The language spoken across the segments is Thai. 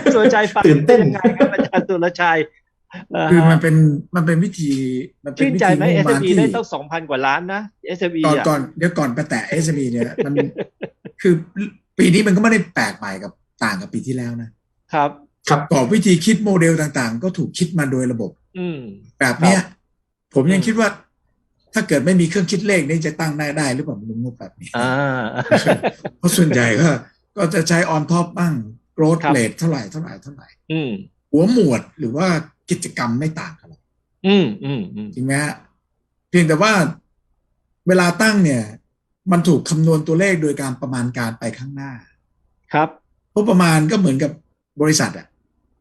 ารย์สุรชัยฟังตื่นเต้นยังไงครับอาจารย์สุรชัยเคือมันเป็นมันเป็นวิธีมันเป็นชื่นวิใจธีไหมงบประมาณ SME ที่ได้ต้องสองพันกว่าล้านนะ SME ก่อนอะก่อนเดี๋ยวก่อนไปแตะ SME เนี่ยมันคือปีนี้มันก็ไม่ได้แปลกใหม่กับต่างกับปีที่แล้วนะครับครับกรอบวิธีคิดโมเดลต่างๆ ก็ถูกคิดมาโดยระบบ อืมแบบเนี้ย ผมยังอืมคิดว่า ถ้าเกิดไม่มีเครื่องคิดเลขนี่จะตั้งได้ได้หรือเปล่าลุงงบแบบนี้อ่าเพราะส่วนใหญ่ก็ก็จะใช้ออนท็อปบ้าง โกรดครับเลทเท่าไหร่เท่าไหร่เท่าไหร่อืมหัวหมวดหรือว่ากิจกรรมไม่ต่างกันหรอกอืมอืมอืมจริงไหมฮะเพียงแต่ว่าเวลาตั้งเนี่ย มันถูกคำนวณตัวเลขโดยการประมาณการไปข้างหน้า ครับเพราะประมาณก็เหมือนกับบริษัทอะ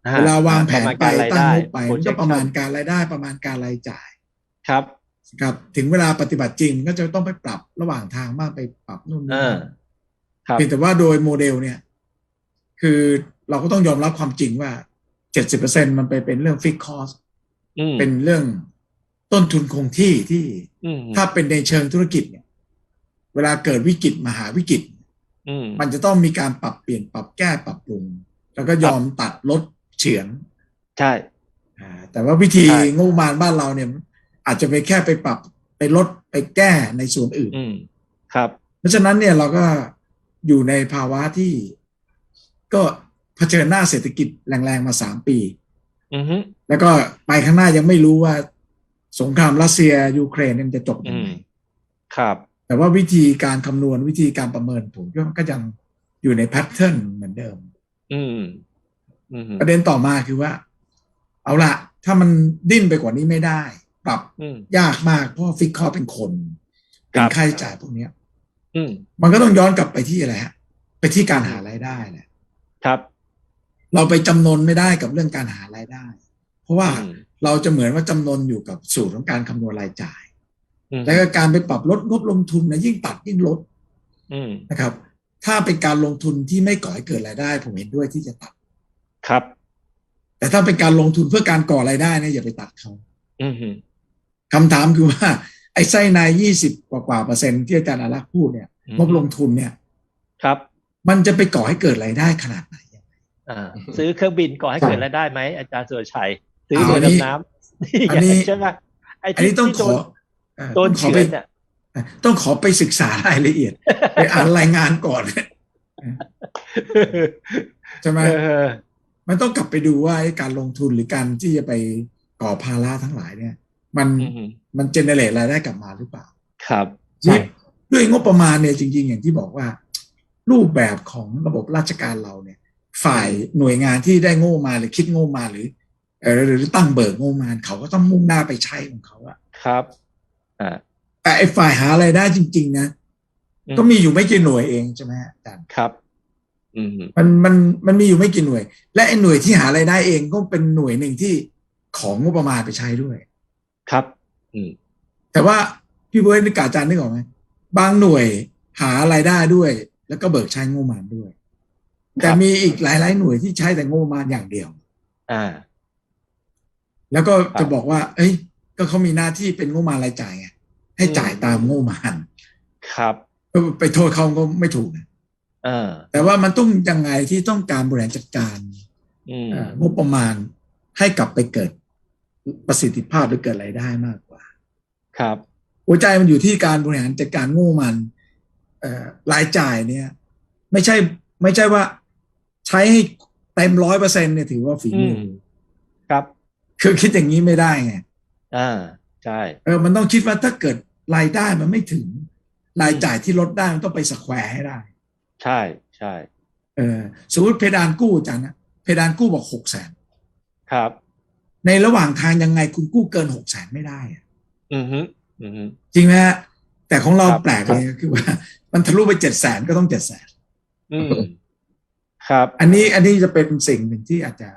อ่เวลาวางแผนไประมาณการรายตั้งได้งบไปมันก็ประมาณการรายได้ประมาณการรายจ่าย ครับครับ ถึงเวลาปฏิบัติจริงก็จะต้องไปปรับระหว่างทางบ้างไปปรับนู่นนี่อ่านั่นครับเพียงแต่ว่าโดยโมเดลเนี่ย คือเราก็ต้องยอมรับความจริงว่าเจ็ดสิบเปอร์เซ็นมันไปเป็นเรื่องฟิกคอสอืมเป็นเรื่องต้นทุนคงที่ที่อืมถ้าเป็นในเชิงธุรกิจเนี่ย เวลาเกิดวิกฤตมหาวิกฤตอืมมันจะต้องมีการปรับเปลี่ยนปรับแก้ปรับปรุง แล้วก็ยอมตัดลดเฉือนใช่อ่าแต่ว่าวิธีใช่งบประมาณบ้านเราเนี่ย อาจจะไปแค่ไปปรับไปลดไปแก้ในส่วนอื่นอืมครับ เพราะฉะนั้นเนี่ยเราก็อยู่ในภาวะที่ ก็เผชิญหน้าเศรษฐกิจแรงๆมาสามปีอือฮึแล้วก็ไปข้างหน้ายังไม่รู้ว่า สงครามรัสเซียยูเครนเนี่ยมันจะจบยัอืงมไงครับ แต่ว่าวิธีการคำนวณวิธีการประเมินผมก็ก็ยังอยู่ในแพทเทิร์นเหมือนเดิมอืมอืมประเด็นต่อมาคือว่า เอาละถ้ามันดิ้นไปกว่านี้ไม่ได้ ปรับอืมยากมากเพราะฟิกคอเป็นคนครัเป็นบค่าใช้จ่ายพวกเนี้ยอืมมันก็ต้องย้อนกลับไปที่อะไรฮะ ไปที่การหารายได้แหละ ครับ เราไปจำนนไม่ได้กับเรื่องการหารายได้ เพราะว่าอืมเราจะเหมือนว่าจำนนอยู่กับสูตรของการคำนวณรายจ่ายอืมแล้วก็การไปปรับลดงบลงทุนนะยิ่งตัดยิ่งลดอืมนะครับ ถ้าเป็นการลงทุนที่ไม่ก่อให้เกิดรายได้ ผมเห็นด้วยที่จะตัดครับ แต่ถ้าเป็นการลงทุนเพื่อการก่อรายได้เนี่ยอย่าไปตัดเขาอืมคำถามคือว่า ไอ้ไส้ในยี่สิบกว่ากว่าเปอร์เซ็นต์ที่อาจารย์อารักษ์พูดเนี่ยอืมงบลงทุนเนี่ย ครับ มันจะไปก่อให้เกิดรายได้ขนาดไหนอ่าซื้อเครื่องบินก่อให้ใช่เกิดรายได้ไหมอาจารย์สุรชัย ซื้อเอาเรืออันนี้ดำน้ำอันนี้ใช่ไหมไอ้อันที่นี้ต้องที่ขโดอนเอ่อโดนต้องขอเฉืไปอนเนี่ยต้องขอไปศึกษารายละเอียด ไปอ่านรายงานก่อนใช่ไหมเออมันต้องกลับไปดูว่าไอ้การลงทุนหรือการที่จะไปก่อภาระทั้งหลายเนี่ย มันอืมมันเจเนเรตรายได้กลับมาหรือเปล่า ครับ ใช่ด้วยงบประมาณเนี่ยจริง ๆ อย่างที่บอกว่า รูปแบบของระบบราชการเราเนี่ย ฝ่ายหน่วยงานที่ได้งบมาหรือคิดงบมาหรือเออหรือตั้งเบิกงบมาเขาก็ต้องมุ่งหน้าไปใช้ของเขาอะครับอ่าแต่ไอ้ฝ่ายหารายได้จริง ๆ นะอืมก็มีอยู่ไม่กี่หน่วยเองใช่ไหมฮะอาจารย์ครับอืมมันมันมันมีอยู่ไม่กี่หน่วย และไอ้หน่วยที่หารายได้เองก็เป็นหน่วยหนึ่งที่ของงบประมาณไปใช้ด้วย ครับ อืมแต่ว่าพี่เบิร์ดนึกกบอาจารย์นึกออกไหมบางหน่วยหารายได้ด้วย แล้วก็เบิกใช้งบประมาณด้วย แต่มีอีกหลาย ๆ หน่วยที่ใช้แต่งบประมาณอย่างเดียว อ่า แล้วก็ครัจะบบอกว่า เอ้ย ก็เขามีหน้าที่เป็นงบประมาณรายจ่ายไงให้จ่ายตามงบประมาณครับไปโทษเขาก็ไม่ถูกนะเออแต่ว่ามันต้องยังไงที่ต้องการบริหารจัดการอืมเอ่องบประมาณให้กลับไปเกิดประสิทธิภาพหรือเกิดรายได้มากกว่า ครับ หัวใจมันอยู่ที่การบริหารจัดการงบประมันเอ่อ รายจ่ายเนี่ย ไม่ใช่ไม่ใช่ว่าใช้ให้เต็มร้อยเปอร์เซ็นเนี่ยถือว่าฝีอืมืมอครับ คือคิดอย่างนี้ไม่ได้ไงอ่าใช่เออมันต้องคิดว่าถ้าเกิดรายได้มันไม่ถึง รายจ่ายที่ลดได้มันต้องไปสแควร์ให้ได้ ใช่ใช่เออสมมติเพดานกู้อาจารย์นะเพดานกู้บอกหกแสนครับ ในระหว่างทางยังไงคุณกู้เกินหกแสนไม่ได้อะอืมฮึอืมฮึจริงไหมฮะ แต่ของเราครับแปลกเลยคือว่า มันทะลุไปเจ็ดแสนก็ต้องเจ็ดแสนอืมครับ อันนี้อันนี้จะเป็นสิ่งหนึ่งที่อาจจะ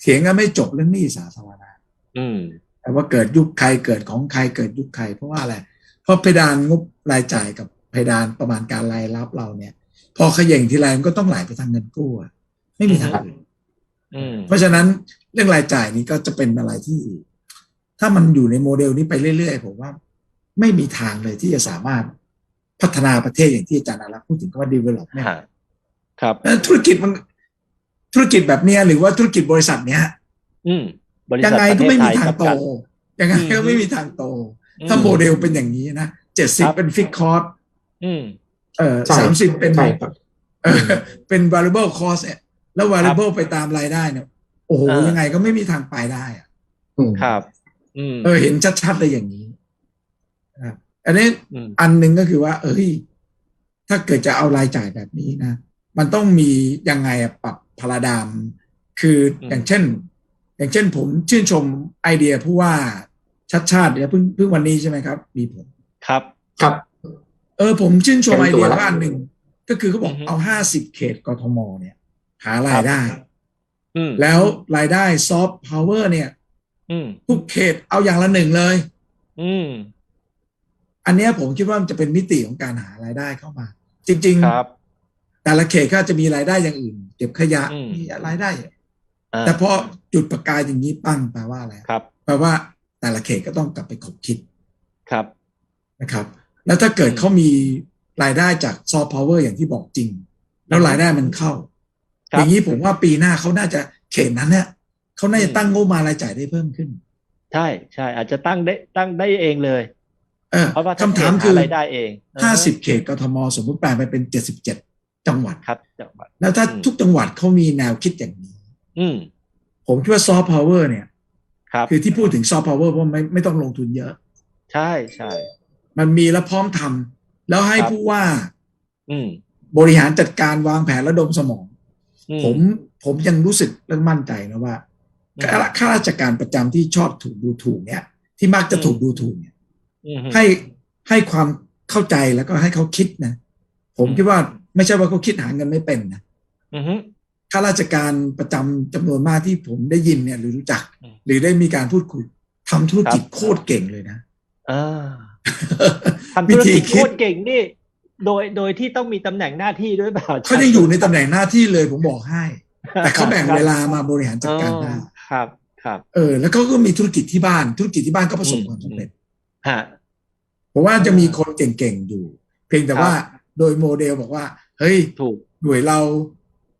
เถียงกันไม่จบเรื่องหนี้สาธารณะอืมแต่ว่าเกิดยุคใครเกิดของใครเกิดยุคใครเพราะว่าอะไร เพราะเพดานงบรายจ่ายกับเพดานประมาณการรายรับเราเนี่ย พอเขย่งทีไรมันก็ต้องไหลไปทางเงินกู้อะไม่มีทางอื่นอืมเพราะฉะนั้นเรื่องรายจ่ายนี้ก็จะเป็นอะไรที่ ถ้ามันอยู่ในโมเดลนี้ไปเรื่อยๆผมว่า ไม่มีทางเลยที่จะสามารถพัฒนาประเทศอย่างที่อาจารย์อารักษ์พูดถึงคำว่า development ฮะครับเอ่อธุรกิจมันธุรกิจแบบเนี้ยหรือว่าธุรกิจบริษัทเนี้ยอืมบริยัษัทงไงประก็เทศไม่ไทมียทางจำโตกัดยังไงก็อืมไม่มีทางโตอืมถ้าโมเดลเป็นอย่างนี้นะเจ็ดสิบครับเป็นฟิกคอร์สอืมเอ่อใช่สามสิบเป็นใช่ครับเออเป็น variable cost เนี่ยแล้ว variable ไปตามรายได้เนี่ย โอ้โหอ่ายัยังไงก็ไม่มีทางไปได้อะอืมครับอืมเออเห็นชัดๆเลยอย่างนี้นะครับ อันนี้อืมอันหนึ่งก็คือว่า เอ้ย ถ้าเกิดจะเอารายจ่ายแบบนี้นะ มันต้องมียังไงอะปรับพลาดาม คืออย่างเช่น อย่างเช่นผมชื่นชมไอเดียผู้ว่าชัดชาติเนี่ยเพิ่งเพิ่งวันนี้ใช่ไหมครับ มีผลครับ ครับ เออ ผมชื่นชมเป็ไอนตัเดีวยละว่าอันหนึ่งก็คือเขาบอกอือฮึเอาห้าสิบเขตกทมเนี่ย หารายได้อืมแล้วรายได้ซอฟต์พาวเวอร์เนี่ยอืมทุกเขตเอาอย่างละหนึ่งเลย อืมอันเนี้ยผมคิดว่ามันจะเป็นมิติของการหารายได้เข้ามา จริงครับๆแต่ละเขตก็จะมีรายได้อย่างอื่น เก็บขยะอืม มีรายได้อ่าแต่พอจุดประกายอย่างนี้ปั้งแปลว่าอะไรครับแปลว่าแต่ละเขตก็ต้องกลับไปขบคิดครับ นะครับ แล้วถ้าเกิดอืมเขามีรายได้จากซอฟต์พาวเวอร์อย่างที่บอกจริง แล้วรายได้มันเข้า ครับอย่างนี้ผมว่าปีหน้าเขาน่าจะเขตนั้นเนี่ยเขาน่าจะอืมตั้งงบมารายจ่ายได้เพิ่มขึ้น ใช่ใช่อาจจะตั้งได้ตั้งได้เองเลย เออเพราะว่าคำถามคือรายได้เองห้าสิบเขตกทมสมมติแปลงไปเป็นเจ็ดสิบเจ็ดจังหวัดครับจังหวัดแล้วถ้าอืมทุกจังหวัดเขามีแนวคิดอย่างนี้ อืมผมคิดว่าซอฟต์พาวเวอร์เนี่ยครับคือที่พูดถึงซอฟต์พาวเวอร์เพราะไม่ไม่ต้องลงทุนเยอะ ใช่ใช่มันมีแล้วพร้อมทำแล้วให้ครับผู้ว่า อืมบริหารจัดการวางแผนระดมสมองอืผมผมยังรู้สึกและมั่นใจนะว่าอืมข้าข้าราชการประจำที่ชอบถูกดูถูกเนี่ย ที่มักจะอืมถูกดูถูกเนี่ยอืม ให้ให้ความเข้าใจแล้วก็ให้เขาคิดนะผมอืมคิดว่าไม่ใช่ว่าเขาคิดหาเงินไม่เป็นนะอืมข้าราชการประจำจำนวนมากที่ผมได้ยินเนี่ย หรือรู้จักอืมหรือได้มีการพูดคุยทำธุรกิจครับโคตรเก่งเลยนะอ่าทำธุรวิธีกิจคิโคดตรเก่งนี่โดยโดยที่ต้องมีตำแหน่งหน้าที่ด้วยเปล่าเขายังอยู่ในตำแหน่งหน้าที่เลยผมบอกให้ แต่เขาแบ่งครับเวลามาบริหารจัดการได้อ๋อครับ ครับ เออ แล้วเขาก็มีธุรกิจที่บ้านธุรกิจที่บ้านก็ประสบความสำเร็จ ฮะผมว่าจะมีคนเก่งๆอยู่ เพียงแต่ครับว่าโดยโมเดลบอกว่า เฮ้ยถูกหน่วยเรา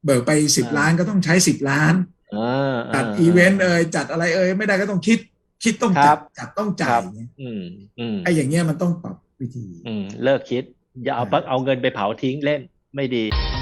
เบิกไปสิบอ่าล้านก็ต้องใช้สิบล้านอ่าจัดาอีเวนต์เอ่ยจัดอะไรเอ่ยไม่ได้ก็ต้องคิด คิดต้องครัจับดจัดต้องจ่าครัยบเนี่ยอืมอืมไอ้อย่างเงี้ยมันต้องปรับวิธีอืมเลิกคิด อย่าเอาอ่าเอาเงินไปเผาทิ้งเล่นไม่ดีค